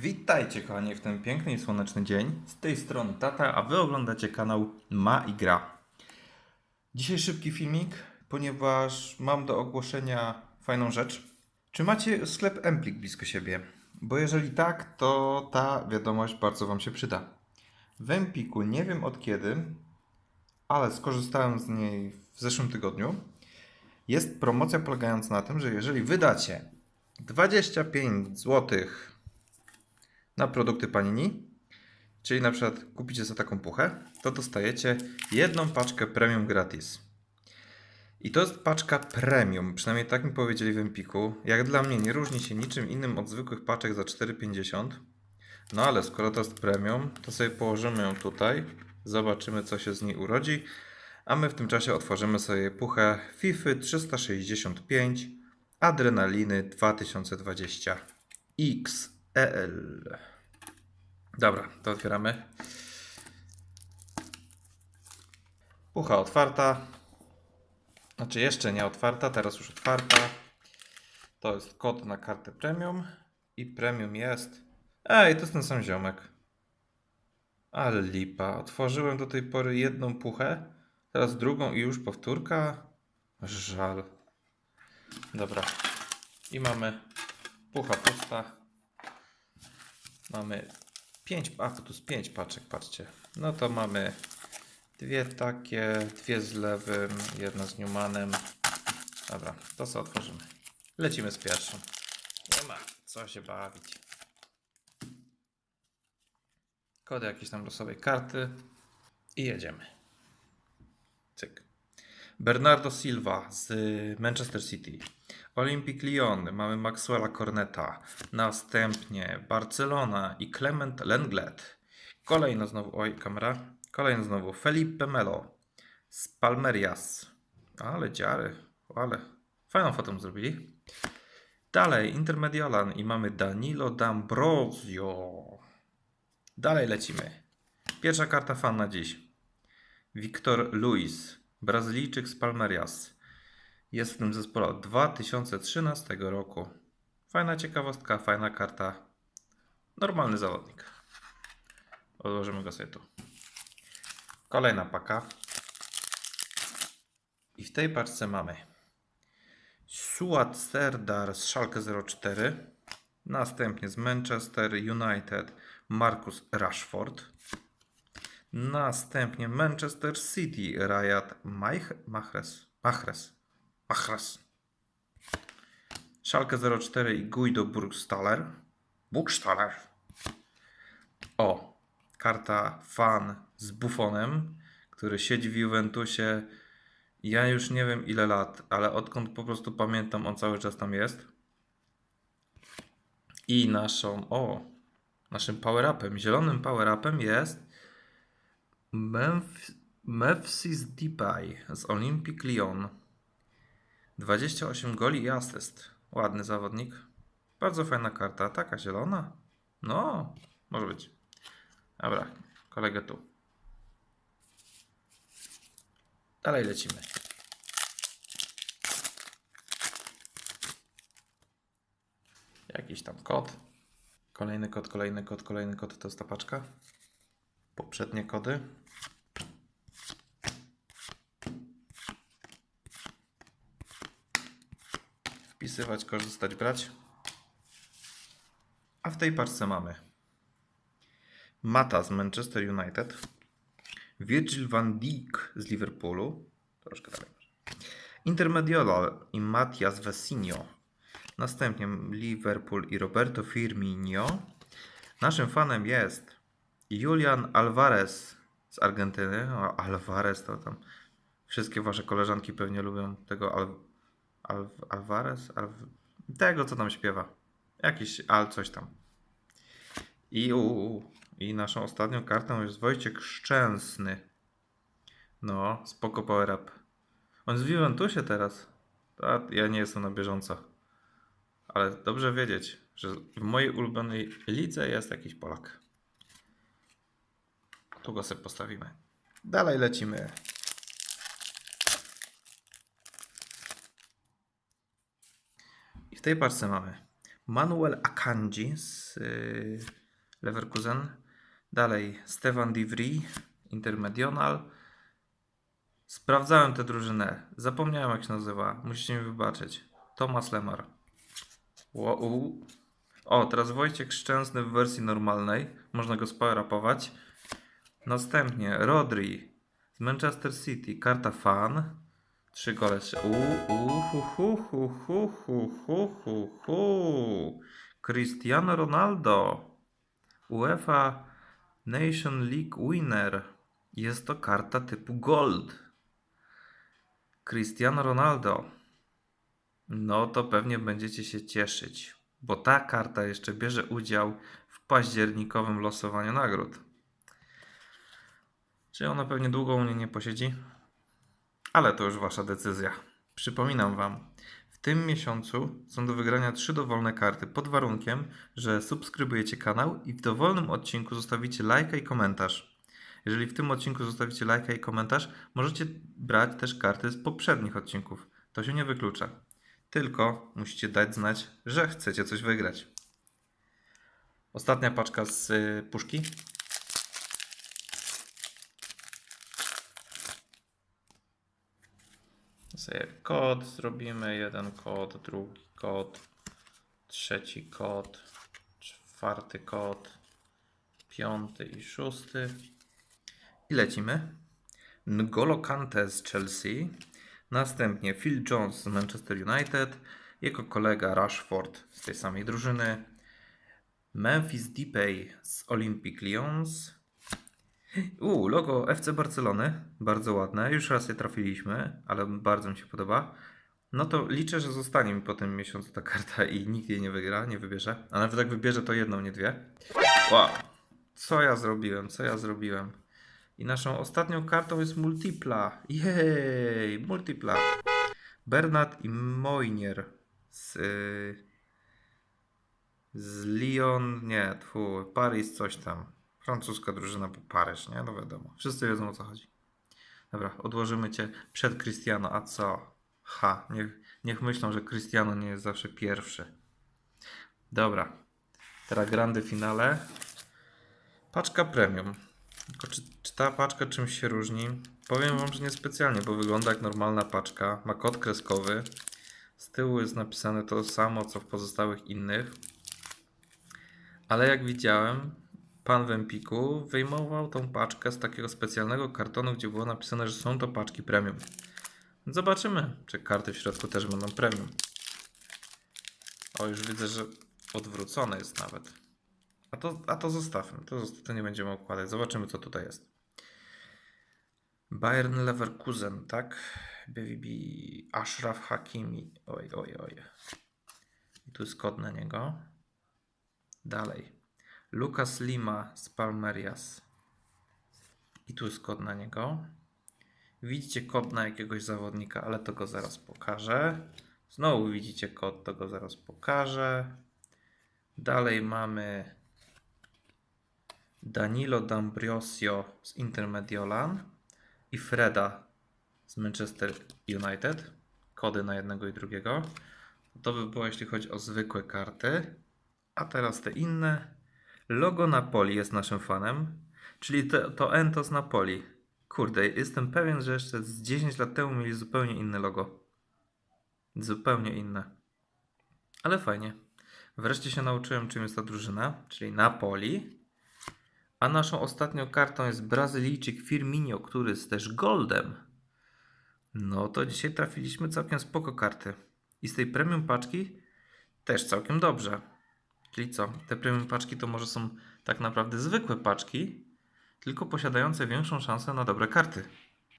Witajcie kochani w ten piękny i słoneczny dzień. Z tej strony Tata, a wy oglądacie kanał Ma i Gra. Dzisiaj szybki filmik, ponieważ mam do ogłoszenia fajną rzecz. Czy macie sklep Emplik blisko siebie? Bo jeżeli tak, to ta wiadomość bardzo wam się przyda. W Empiku nie wiem od kiedy, ale skorzystałem z niej w zeszłym tygodniu. Jest promocja polegająca na tym, że jeżeli wydacie 25 złotych na produkty Panini, czyli na przykład kupicie za taką puchę, to dostajecie jedną paczkę premium gratis. I to jest paczka premium, przynajmniej tak mi powiedzieli w Empiku. Jak dla mnie nie różni się niczym innym od zwykłych paczek za 4,50. No ale skoro to jest premium, to sobie położymy ją tutaj, zobaczymy co się z niej urodzi, a my w tym czasie otworzymy sobie puchę FIFA 365 Adrenaliny 2020 XL. Dobra, to otwieramy. Pucha otwarta. Znaczy jeszcze nie otwarta, teraz już otwarta. To jest kod na kartę premium. I premium jest. Ej, to jest ten sam ziomek. Ale lipa. Otworzyłem do tej pory jedną puchę, teraz drugą i już powtórka. Żal. Dobra. I mamy pucha pusta. Mamy 5, a tu jest 5 paczek, patrzcie. No to mamy dwie takie, dwie z lewym, jedna z Newmanem. Dobra, to co otworzymy. Lecimy z pierwszą. Nie ma co się bawić. Kody jakiejś tam losowej karty i jedziemy. Cyk. Bernardo Silva z Manchester City. Olympic Lyon, mamy Maxwella Corneta. Następnie Barcelona i Clement Lenglet. Kolejno znowu, oj kamera. Kolejno znowu Felipe Melo z Palmerias. Ale dziary, ale fajną fotę zrobili. Dalej Intermediolan i mamy Danilo D'Ambrosio. Dalej lecimy. Pierwsza karta fan na dziś. Wiktor Luis, Brazylijczyk z Palmerias. Jest w tym zespole od 2013 roku. Fajna ciekawostka, fajna karta. Normalny zawodnik. Odłożymy go sobie tu. Kolejna paka. I w tej paczce mamy Suat Serdar z Schalke 04. Następnie z Manchester United Marcus Rashford. Następnie Manchester City Maich- Mahrez. Mahrez. Mahrez. Schalke 04 i Guido Burgstaller. Burgstaller. O, karta fan z Buffonem, który siedzi w Juventusie. Ja już nie wiem ile lat, ale odkąd po prostu pamiętam, on cały czas tam jest. I naszą, o, naszym power-upem, zielonym power-upem jest Memphis Depay z Olympic Lyon. 28 goli i asyst. Ładny zawodnik. Bardzo fajna karta. Taka zielona. No, może być. Dobra, kolegę tu. Dalej lecimy. Jakiś tam kod. Kolejny kod, kolejny kod, kolejny kod to jest ta paczka. Poprzednie kody. Wpisywać, korzystać, brać. A w tej paczce mamy Mata z Manchester United, Virgil van Dijk z Liverpoolu, troszkę dalej. I Matias Vessinio. Następnie Liverpool i Roberto Firmino. Naszym fanem jest Julian Alvarez z Argentyny. O, Alvarez to tam. Wszystkie wasze koleżanki pewnie lubią tego Al, Alvarez. Al, tego, co tam śpiewa. Jakiś Al coś tam. I, u, u, I naszą ostatnią kartą jest Wojciech Szczęsny. No, spoko power up. On jest w Juventusie teraz. A ja nie jestem na bieżąco. Ale dobrze wiedzieć, że w mojej ulubionej lidze jest jakiś Polak. Tu go sobie postawimy. Dalej lecimy. W tej parce mamy Manuel Akanji z yy, Leverkusen. Dalej Stefan Divry, Intermedional. Sprawdzałem tę drużynę. Zapomniałem jak się nazywa. Musicie mi wybaczyć. Thomas Lemar. U. O, teraz Wojciech Szczęsny w wersji normalnej. Można go spowerapować. Następnie Rodri z Manchester City. Karta fan. Trzy gole. U, u, hu, hu, hu, hu, hu, hu, hu, hu. Cristiano Ronaldo. UEFA Nation League Winner. Jest to karta typu Gold. Cristiano Ronaldo. No to pewnie będziecie się cieszyć, bo ta karta jeszcze bierze udział w październikowym losowaniu nagród. Czy ona pewnie długo u mnie nie posiedzi? Ale to już wasza decyzja. Przypominam wam, w tym miesiącu są do wygrania trzy dowolne karty pod warunkiem, że subskrybujecie kanał i w dowolnym odcinku zostawicie lajka i komentarz. Jeżeli w tym odcinku zostawicie lajka i komentarz, możecie brać też karty z poprzednich odcinków. To się nie wyklucza. Tylko musicie dać znać, że chcecie coś wygrać. Ostatnia paczka z y, puszki. Sobie kod zrobimy. Jeden kod, drugi kod, trzeci kod, czwarty kod, piąty i szósty. I lecimy. N'Golo Kante z Chelsea. Następnie Phil Jones z Manchester United. Jego kolega Rashford z tej samej drużyny. Memphis Depay z Olympique Lyons. U, logo FC Barcelony. Bardzo ładne. Już raz je trafiliśmy, ale bardzo mi się podoba. No to liczę, że zostanie mi po tym miesiącu ta karta i nikt jej nie wygra, nie wybierze. A nawet jak wybierze, to jedną, nie dwie. Wow. Co ja zrobiłem? Co ja zrobiłem? I naszą ostatnią kartą jest Multipla. Jej, Multipla. Bernard i Moinier z, z Lyon, nie, tfu, Paris coś tam. Francuska drużyna, bo Paryż, nie? No wiadomo. Wszyscy wiedzą o co chodzi. Dobra, odłożymy cię przed Cristiano, a co? Ha, niech, niech myślą, że Cristiano nie jest zawsze pierwszy. Dobra, teraz grande finale. Paczka premium. Tylko czy, czy ta paczka czymś się różni? Powiem wam, że niespecjalnie, bo wygląda jak normalna paczka. Ma kod kreskowy. Z tyłu jest napisane to samo, co w pozostałych innych. Ale jak widziałem, pan w Empiku wyjmował tą paczkę z takiego specjalnego kartonu, gdzie było napisane, że są to paczki premium. Zobaczymy, czy karty w środku też będą premium. O, już widzę, że odwrócone jest nawet. A to, a to zostawmy. To, to nie będziemy układać. Zobaczymy, co tutaj jest. Bayern Leverkusen, tak? BVB Ashraf Hakimi. Oj, oj, oj. I tu jest kod na niego. Dalej. Lucas Lima z Palmerias. I tu jest kod na niego. Widzicie kod na jakiegoś zawodnika, ale to go zaraz pokażę. Znowu widzicie kod, to go zaraz pokażę. Dalej mamy Danilo D'Ambrosio z Intermediolan i Freda z Manchester United. Kody na jednego i drugiego. To by było jeśli chodzi o zwykłe karty. A teraz te inne. Logo Napoli jest naszym fanem, czyli to, to Ento z Napoli. Kurde, jestem pewien, że jeszcze z 10 lat temu mieli zupełnie inne logo. Zupełnie inne. Ale fajnie. Wreszcie się nauczyłem, czym jest ta drużyna, czyli Napoli. A naszą ostatnią kartą jest Brazylijczyk Firmino, który jest też goldem. No to dzisiaj trafiliśmy całkiem spoko karty. I z tej premium paczki też całkiem dobrze. Czyli co? Te premium paczki to może są tak naprawdę zwykłe paczki, tylko posiadające większą szansę na dobre karty.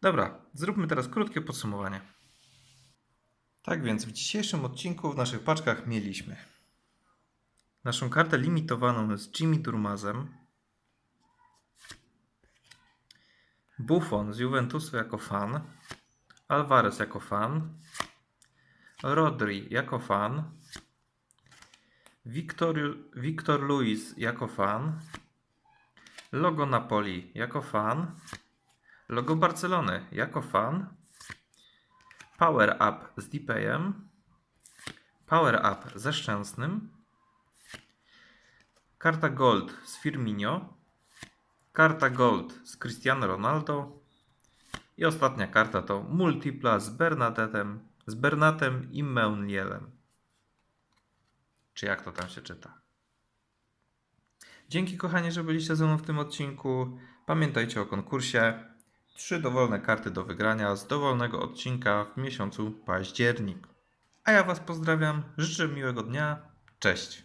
Dobra, zróbmy teraz krótkie podsumowanie. Tak więc w dzisiejszym odcinku w naszych paczkach mieliśmy naszą kartę limitowaną z Jimmy Durmazem, Buffon z Juventusu jako fan, Alvarez jako fan, Rodri jako fan, Victor, Victor Luis jako fan, logo Napoli jako fan, logo Barcelony jako fan, Power Up z Dipeyem, Power Up ze Szczęsnym. Karta Gold z Firmino, karta Gold z Cristiano Ronaldo. I ostatnia karta to Multipla z Bernadettem, z Bernatem i Meunielem. Czy jak to tam się czyta? Dzięki kochanie, że byliście ze mną w tym odcinku. Pamiętajcie o konkursie. Trzy dowolne karty do wygrania z dowolnego odcinka w miesiącu październik. A ja Was pozdrawiam, życzę miłego dnia. Cześć.